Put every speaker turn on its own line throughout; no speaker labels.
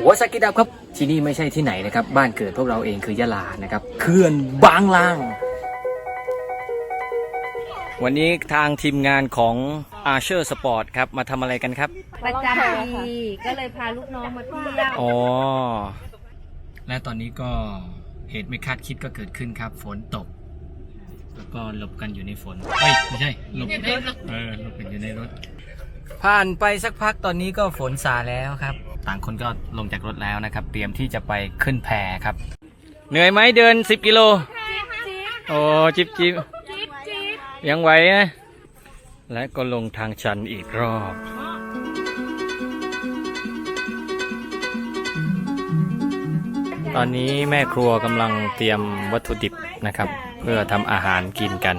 หัวสกิดับครับ ที่นี่ไม่ใช่ที่ไหนนะครับ บ้านเกิดพวกเราเองคือยะลานะครับเขื่อนบางลาง วันนี้ทางทีมงานของ Archer Sport ครับ มาทำอะไรกันครับ
ประจำปีก็เลยพาลูกน้องมาเที่ยว
อ๋อ และตอนนี้ก็เหตุไม่คาดคิดก็เกิดขึ้นครับ ฝนตก แล้วก็หลบกันอยู่ในฝนเฮ้ยไม่ใช่หลบเออหลบกันอยู่ในรถ ผ่านไปสักพักตอนนี้ก็ฝนซาแล้วครับ ต่างคนก็ลงจากรถแล้วนะครับ เตรียมที่จะไปขึ้นแพครับ เหนื่อยไหมเดิน 10 กิโล โอ้จิบจิบยังไหวนะและก็ลงทางชันอีกรอบตอนนี้แม่ครัวกำลังเตรียมวัตถุดิบนะครับ เพื่อทำอาหารกินกัน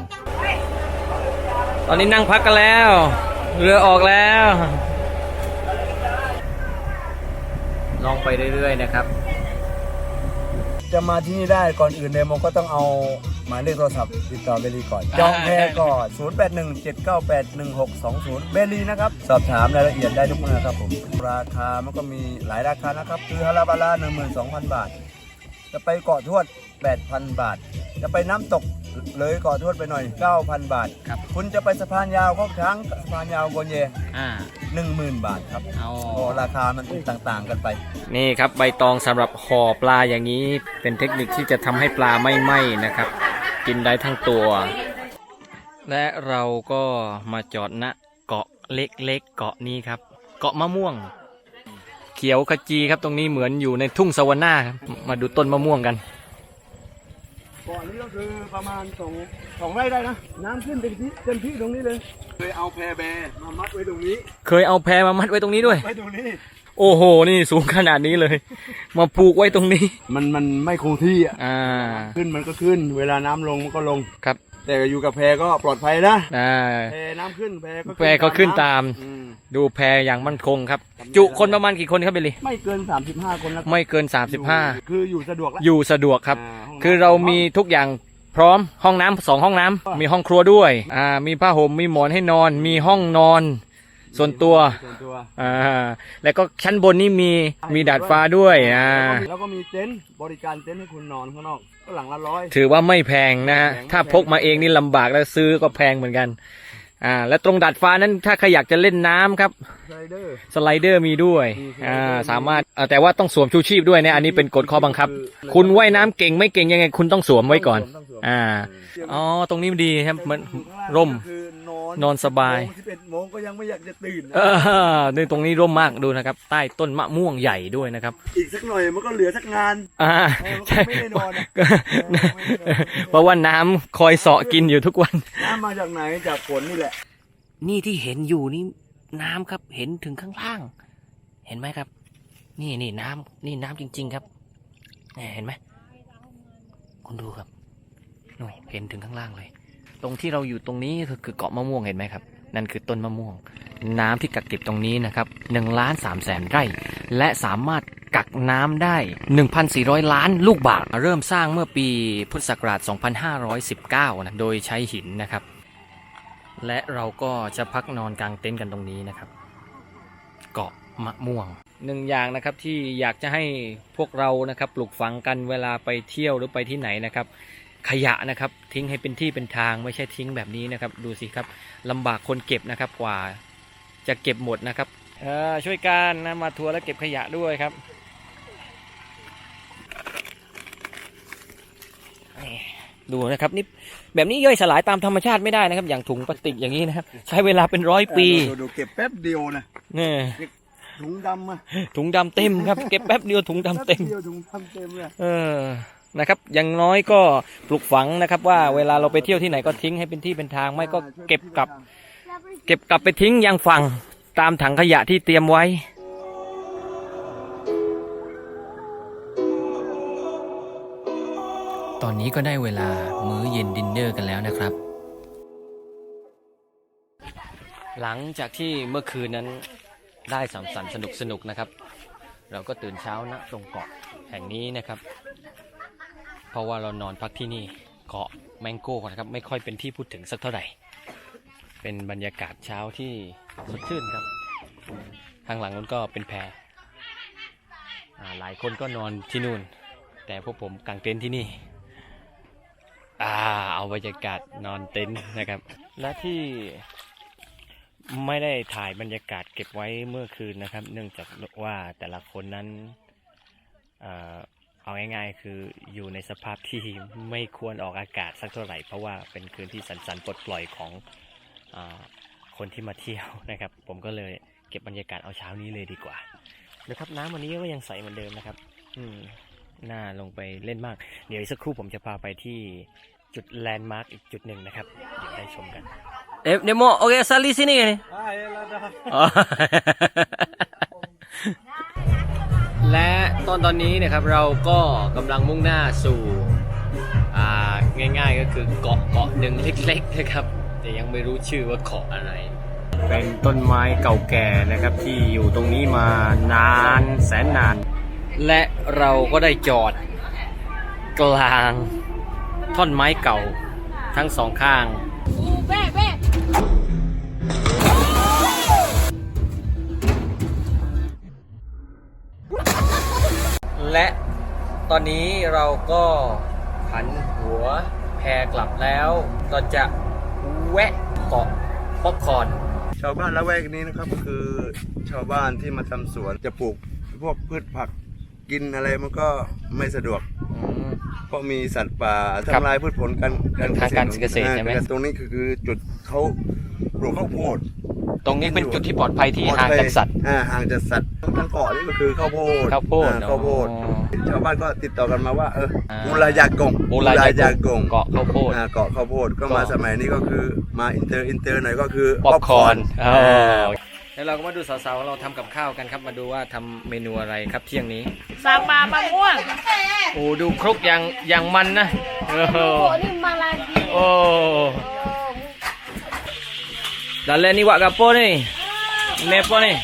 ตอนนี้นั่งพักกันแล้ว เรือออกแล้ว ลองไปเรื่อยๆนะครับ
จะมาที่นี่ได้ก่อนอื่นเนี่ยมันก็ต้องเอาหมายเลขโทรศัพท์ติดต่อเบลลีก่อนจองแพรก่อน0 8 1 7 9 8 1 6 2 0 เบลลีนะครับ สอบถามรายละเอียดได้ทุกเมื่อครับผม ราคามันก็มีหลายราคานะครับ คือฮาราบาลา12,000 บาท จะไปเกาะทวด 8,000 บาท จะไปน้ำตก เลยเกาะทวดไปหน่อย 9,000 บาท
ครับ
คุณจะไปสะพานยาวข้อช้างสะพานยาวโกนเย
อ่า
10,000 บาทครับ
เอา
โอ้ราคามันต่างๆกันไป
นี่ครับใบตองสำหรับห่อปลาอย่างนี้ เป็นเทคนิคที่จะทำให้ปลาไม่ไหม้นะครับ กินได้ทั้งตัว และเราก็มาจอดณเกาะเล็กๆเกาะนี้ครับ เกาะมะม่วง เขียวขจีครับตรงนี้เหมือนอยู่ในทุ่งสวรรค์ครับมาดูต้นมะม่วงกัน
เกาะนี้ก็คือประมาณสองสองไร่ได้นะ น้ำขึ้นเต็มที่เต็มที่ตรงนี้เลย เคยเอาแพแบมามัดไว้ตรงนี้
เคยเอาแพมามัดไว้ตรงนี้ด้วย
ไว้ตรงนี้
โอ้โห นี่สูงขนาดนี้เลย มาผูกไว้ตรงนี้
มันมันไม่คงที่อะ
อ่า
ขึ้นมันก็ขึ้น เวลาน้ำลงมันก็ลง
ครับ
แต่อยู่กับแพก็ปลอดภัยนะ
อ่า
แพน้ำขึ้นแพก็
แพก็ขึ้นตาม
อืม
ดูแพอย่างมั่นคงครับจุคนประมาณกี่คนครับเบลลี่
ไม่เกิน 35 คนแล้ว
ไม่เกิน
คืออยู่สะดวกแล้ว
35 อยู่สะดวกครับา
ห้งน้ำ
คือเรามีทุกอย่างพร้อมห้องน้ำสองห้องน้ำมีห้องครัวด้วยอ่ามีผ้าห่มมีหมอนให้นอน มีห้องนอน ส่วนตัว
ส่วนตัว
อ่าแล้วก็ชั้นบนนี่มีมีดาดฟ้าด้วยอ่า
แล้วก็มีเต็นท์บริการเต็นท์ให้คุณนอนข้างนอกก็หลังละร้อย
ถือว่าไม่แพงนะฮะ
แพง
ถ้าพกมาเองนี่ลำบากแล้วซื้อก็แพงเหมือนกันอ่าและตรงดาดฟ้านั้นถ้าใครอยากจะเล่นน้ำครับ
ไซเดอร์
สไลเดอร์มีด้วย
มีสไลเดอร์
อ่าสามารถเอ่อแต่ว่าต้องสวมชูชีพด้วยนะอันนี้เป็นกฎข้อบังคับ
คือ
คุณว่ายน้ำเก่งไม่เก่งยังไงคุณต้องสวมไว้ก่อน
ต้องสวม
อ่าอ๋อตรงนี้มันดีครับมันร่ม
คือ นอน
นอนสบาย
สิบเอ็ดโมงก็ยังไม่อยากจะตื่นนะ
เออนี่ตรงนี้ร่มมากดูนะครับ ใต้ต้นมะม่วงใหญ่ด้วยนะครับ
อีกสักหน่อยมันก็เหลือสักงาน
อ่า
เออ
ใช่
ไม่ได้นอนอะ
ก็
เออไม่ได้นอน
เพราะว่าน้ำคอยเสาะกินอยู่ทุกวัน
น้ำมาจากไหนจากฝนนี่แหละ
นี่ที่เห็นอยู่นี่น้ำครับเห็นถึงข้างล่าง เห็นไหมครับ นี่นี่น้ำนี่น้ำจริง ๆครับเนี่ยเห็นไหมคุณดูครับนู่นเห็นถึงข้างล่างเลย ตรงที่เราอยู่ตรงนี้คือเกาะมะม่วงเห็นไหมครับ นั่นคือต้นมะม่วง น้ำที่กักเก็บตรงนี้นะครับหนึ่งล้านสามแสนไร่ และสามารถกักน้ำได้ 1,400 ล้านลูกบาศก์เริ่มสร้างเมื่อปีพุทธศักราช 2519 นะโดยใช้หินนะครับ และเราก็จะพักนอนกลางเต็นท์กันตรงนี้นะครับ เกาะมะม่วงหนึ่งอย่างนะครับที่อยากจะให้พวกเรานะครับปลูกฝังกันเวลาไปเที่ยวหรือไปที่ไหนนะครับ ขยะนะครับ ทิ้งให้เป็นที่เป็นทางไม่ใช่ทิ้งแบบนี้นะครับ ดูสิครับลำบากคนเก็บนะครับกว่าจะเก็บหมดนะครับเออช่วยกันนะมาทัวร์แล้วเก็บขยะด้วยครับนี่ดูนะครับนี่แบบนี้ย่อยสลายตามธรรมชาติไม่ได้นะครับ อย่างถุงพลาสติกอย่างนี้นะครับ ใช้เวลาเป็นร้อยปี
ดูดูเก็บแป๊บเดียวนะ
เนี่ย
ถุงดำอะ
ถุงดำเต็มครับ เก็บแป๊บเดียวถุงดำเต็ม
แป๊บเดียวถุงดำเต็มเลย
เออ นะครับอย่างน้อยก็ปลูกฝังนะครับ ว่าเวลาเราไปเที่ยวที่ไหนก็ทิ้งให้เป็นที่เป็นทางไม่ก็เก็บกลับ เก็บกลับไปทิ้งยังฝั่งตามถังขยะที่เตรียมไว้ตอนนี้ก็ได้เวลามื้อเย็นดินเนอร์กันแล้วนะครับ หลังจากที่เมื่อคืนนั้นได้สังสรรค์สนุกสนุกๆนะครับ เราก็ตื่นเช้าณตรงเกาะแห่งนี้นะครับ เพราะว่าเรานอนพักที่นี่เกาะแมงโก้นะครับ ไม่ค่อยเป็นที่พูดถึงสักเท่าไหร่ เป็นบรรยากาศเช้าที่สดชื่นครับทางหลังนั้นก็เป็นแพหลายคนก็นอนที่นู่น แต่พวกผมกางเต็นท์ที่นี่อ่าเอาบรรยากาศนอนเต็นท์นะครับ และที่ไม่ได้ถ่ายบรรยากาศเก็บไว้เมื่อคืนนะครับ เนื่องจากว่าแต่ละคนนั้น เอ่อเอาง่ายๆ คืออยู่ในสภาพที่ไม่ควรออกอากาศสักเท่าไหร่ เพราะว่าเป็นคืนที่สันสันๆปลดปล่อยของอาคนที่มาเที่ยวนะครับ ผมก็เลยเก็บบรรยากาศเอาเช้านี้เลยดีกว่านะครับน้ำวันนี้ก็ยังใสเหมือนเดิมนะครับ อืมน่าลงไปเล่นมาก เดี๋ยวอีกสักครู่ผมจะพาไปที่จุดแลนด์มาร์กอีกจุดหนึ่งนะครับ เดี๋ยวได้ชมกัน เดโมโอเคซัลลี่ซินี่ไงและ ตอนนี้นะครับเราก็กำลังมุ่งหน้าสู่ง่ายๆก็คือเกาะเกาะหนึ่งเล็กๆนะครับ แต่ยังไม่รู้ชื่อว่าเกาะอะไร เป็นต้นไม้เก่าแก่นะครับที่อยู่ตรงนี้มานานแสนนาน และเราก็ได้จอดกลางท่อนไม้เก่าทั้งสองข้าง และตอนนี้เราก็หันหัวแพกลับแล้วเราจะแวะเกาะป๊อปคอร์น
ชาวบ้านละแวกนี้นะครับคือชาวบ้านที่มาทำสวนจะปลูกพวกพืชผักกินอะไรมันก็ไม่สะดวก เพราะมีสัตว์ป่า
ครับ
ทำลายพืชผลการการ
ทางการเกษตรใช่ไหม
อ่าตรงนี้คือคือจุดเขาปลูกข้าวโพด
ตรงนี้เป็นจุดที่ปลอดภัยที่ห่างจากสัตว์
อ่าห่างจากสัตว์ทั้งเกาะนี่ก็คือข้าวโพด
ข้าวโพด
อ่ข้าวโพด
อ๋อ
ชาวบ้านก็ติดต่อกันมาว่าเออ
อ่า
มูลายากง
มูลายากง
ง
เกาะข้าวโพด
อ่าเกาะข้าวโพดก็
ก็
มาสมัยนี้ก็คือมาอินเตอร์อินเตอร์หน่อยก็คือ
ป๊อปคอร์น
อ่า
แล้วเราก็มาดูสาวๆของเราทำกับข้าวกันครับ มาดูว่าทำเมนูอะไรครับเที่ยงนี้
สางปลามะม่วง
โอ้ดูครกอย่างอย่างมันนะโอ้โห
โอ้นี่มาลาดี
โอ้ ดันเลนี่วะกับโป้นี่เนปโป้นี่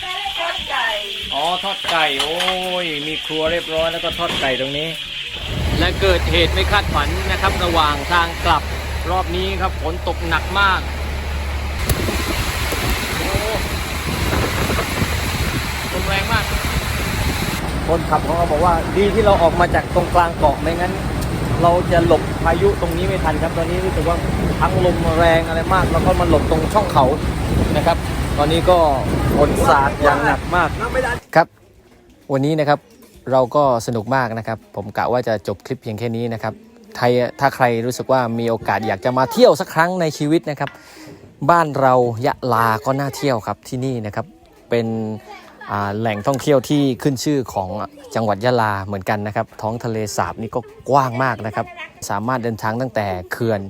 อ๋อทอดไก่โอ้ยมีครัวเรียบร้อยแล้วก็ทอดไก่ตรงนี้ และเกิดเหตุไม่คาดฝันนะครับ ระหว่างทางกลับรอบนี้ครับฝนตกหนักมากโอ้ลมแรงมาก คนขับของเราบอกว่าดีที่เราออกมาจากตรงกลางเกาะไม่งั้น เราจะหลบพายุตรงนี้ไม่ทันครับ ตอนนี้รู้สึกว่าทั้งลมแรงอะไรมาก แล้วก็มาหลบตรงช่องเขานะครับ ตอนนี้ก็ฝนสาดอย่างหนักมากครับ วันนี้นะครับเราก็สนุกมากนะครับ ผมกะว่าจะจบคลิปเพียงแค่นี้นะครับไทยถ้าใครรู้สึกว่ามีโอกาสอยากจะมาเที่ยวสักครั้งในชีวิตนะครับ บ้านเรายะลาก็น่าเที่ยวครับที่นี่นะครับเป็น แหล่งท่องเที่ยวที่ขึ้นชื่อของจังหวัดยะลาเหมือนกันนะครับ ท้องทะเลสาบนี่ก็กว้างมากนะครับ สามารถเดินทางตั้งแต่เขื่อน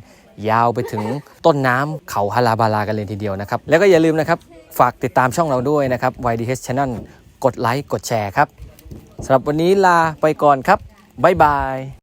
ยาวไปถึงต้นน้ำเขาฮาลาบาลากันเลยทีเดียวนะครับ แล้วก็อย่าลืมนะครับ ฝากติดตามช่องเราด้วยนะครับ YDH Channel กดไลค์กดแชร์ครับสำหรับวันนี้ลาไปก่อนครับบ๊ายบาย